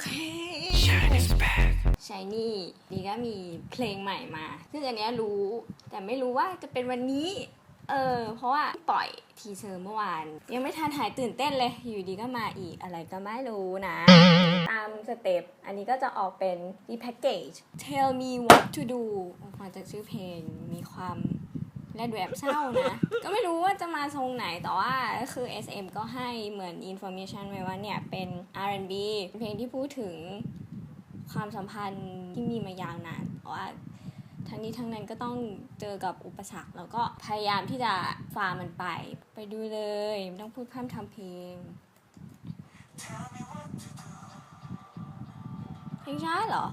เค Shiny's back. ชายนี่ดีก็มีเพลงใหม่มา ซึ่งอันเนี้ยรู้แต่ไม่รู้ว่าจะเป็นวันนี้ เออ เพราะว่าปล่อยทีเซอร์เมื่อวาน ยังไม่ทันหายตื่นเต้นเลย อยู่ดีก็มาอีกอะไรก็ไม่รู้นะ ตามสเต็ปอันนี้ก็จะออกเป็นดีแพ็กเกจ Tell me what to do ฟังจากชื่อเพลงมีความ และดูแอบเศร้านะ ก็ไม่รู้ว่าจะมาทรงไหนแต่ว่าคือ SM ก็ให้เหมือน information ไว้ว่าเนี่ย เป็น R&B เป็นเพลงที่พูดถึงความสัมพันธ์ที่มีมายาวนานแต่ว่าทั้งนี้ทั้งนั้นก็ต้องเจอกับอุปสรรค แล้วก็พยายามที่จะฝ่ามันไป ไปดูเลยไม่ต้องพูดพร่ำทำเพลงเพลงช้าเหรอ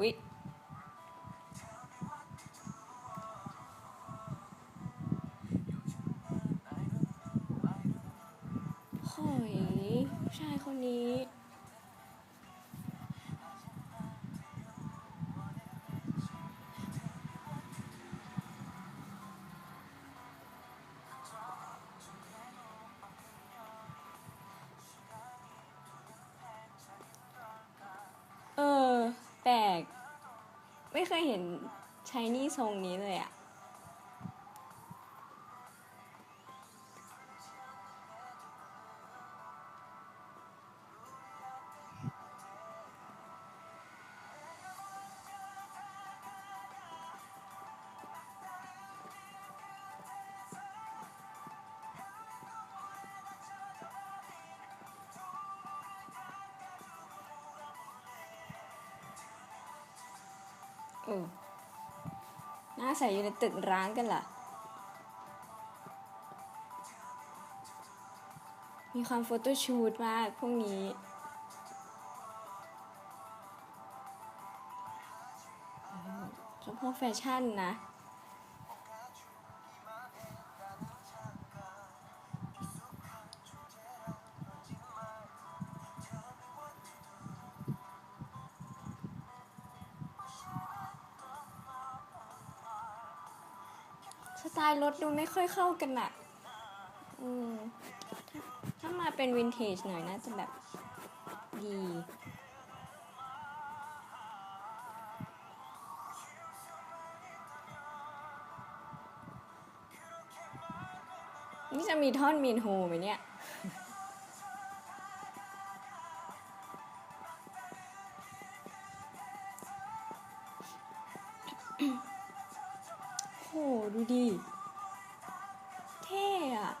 อุ๊ยหอยผู้ชายคนนี้ ไม่เคยเห็นชายนี่ทรงนี้เลยอะ ออน่าใส่อยู่ในตึกร้างกันล่ะ มีความโฟโต้ชูตมากพวกนี้ เฉพาะแฟชั่นนะ สไตล์รถดูไม่ค่อยเข้ากันอะอืมถถ้ามาเป็นวินเทจหน่อยน่าจะแบบดีนี่จะมีท่อนมีนโฮไหมเนี่ย โหดูดิ เท่อะ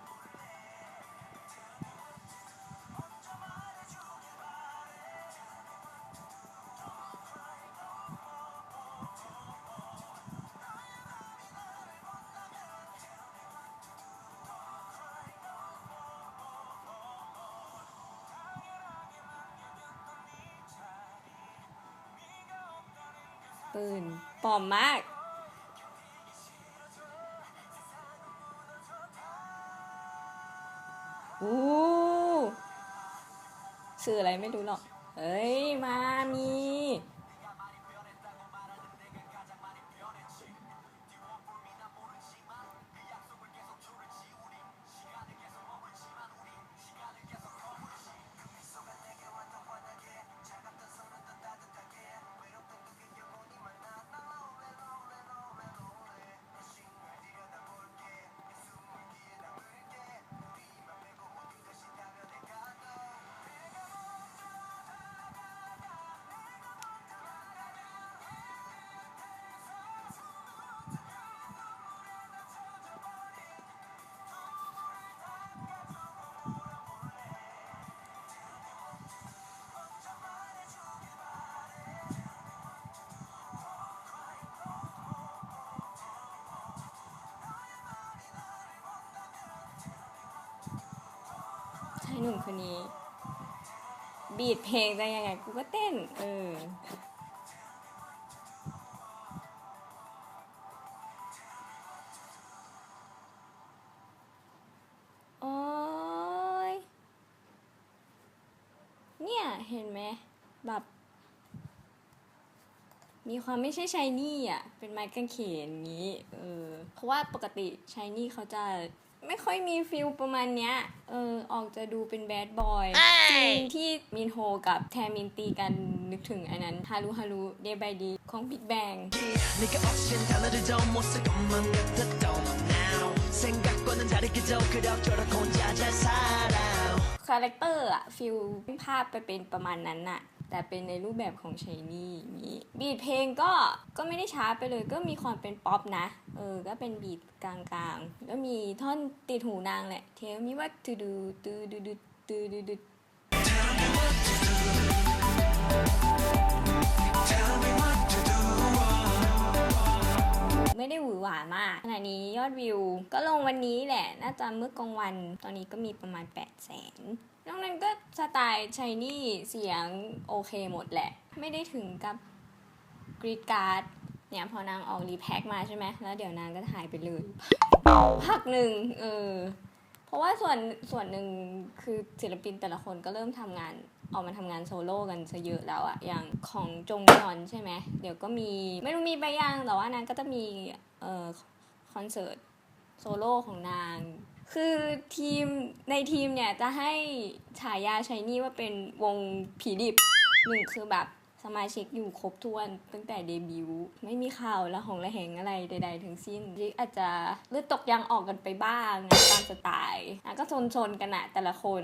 ปืนปลอมมาก อู้สื่ออะไรไม่รู้หรอก เฮ้ย มามี หนุ่มคนนี้ บีดเพลงจะยังไง กูก็เต้น เออ โอ้ย เนี่ย เห็นไหม แบบ มีความไม่ใช่ชายนี่อะ เป็นไม้กางเขนอย่างนี้ เออ เพราะว่าปกติชายนี่เขาจะ ไม่ค่อยมีฟิลประมาณเนี้ย เออ ออกจะดูเป็นแบดบอยซีนที่มินโฮกับแทมินตีกันนึกถึงอันนั้นฮารุฮารุเดบายดีของบิ๊กแบง คาแรคเตอร์อะฟิลภาพไปเป็นประมาณนั้นอะ แต่เป็นในรูปแบบของชายนี่มีบีดเพลงก็ก็ไม่ได้ช้าไปเลย ก็มีความเป็นป๊อปนะ เออ ก็เป็นบีดกลางๆ ก็มีท่อนติดหูนางแหละ เทลมีว่าตูดูตูดูดูตูดูดู ไม่ได้หวือหวามากขณะนี้ยอดวิว ก็ลงวันนี้แหละ น่าจะเมื่อกลางวัน ตอนนี้ก็มีประมาณ 8 0 0แสนนอกนั้นก็สไตล์ชายนี่เสียงโอเคหมดแหละ ไม่ได้ถึงกับกรีดการ์ดเนี่ยพอนางออกรีแพ็คมาใช่ไหมแล้วเดี๋ยวนางก็หายไปเลยพักหนึ่งเออเพราะว่าส่วนส่วนหนึ่งคือศิลปินแต่ละคนก็เริ่มทำงาน ออกมาทำงานโซโล่กันซะเยอะแล้วอะอย่างของจงยอนใช่ไหมเดี๋ยวก็มีไม่รู้มีไปยังแต่ว่านางก็จะมีเอ่อคอนเสิร์ตโซโล่ของนาง คือทีมในทีมเนี่ยจะให้ฉายาชายนี่ว่าเป็นวงผีดิบหนึ่งคือแบบสมาชิกอยู่ครบถ้วนตั้งแต่เดบิวต์ไม่มีข่าวละหองละแหงอะไรใด ๆ ทั้งสิ้นอาจจะเลือดตกยางออกกันไปบ้างตามสไตล์ก็โซนๆกันอะแต่ละคน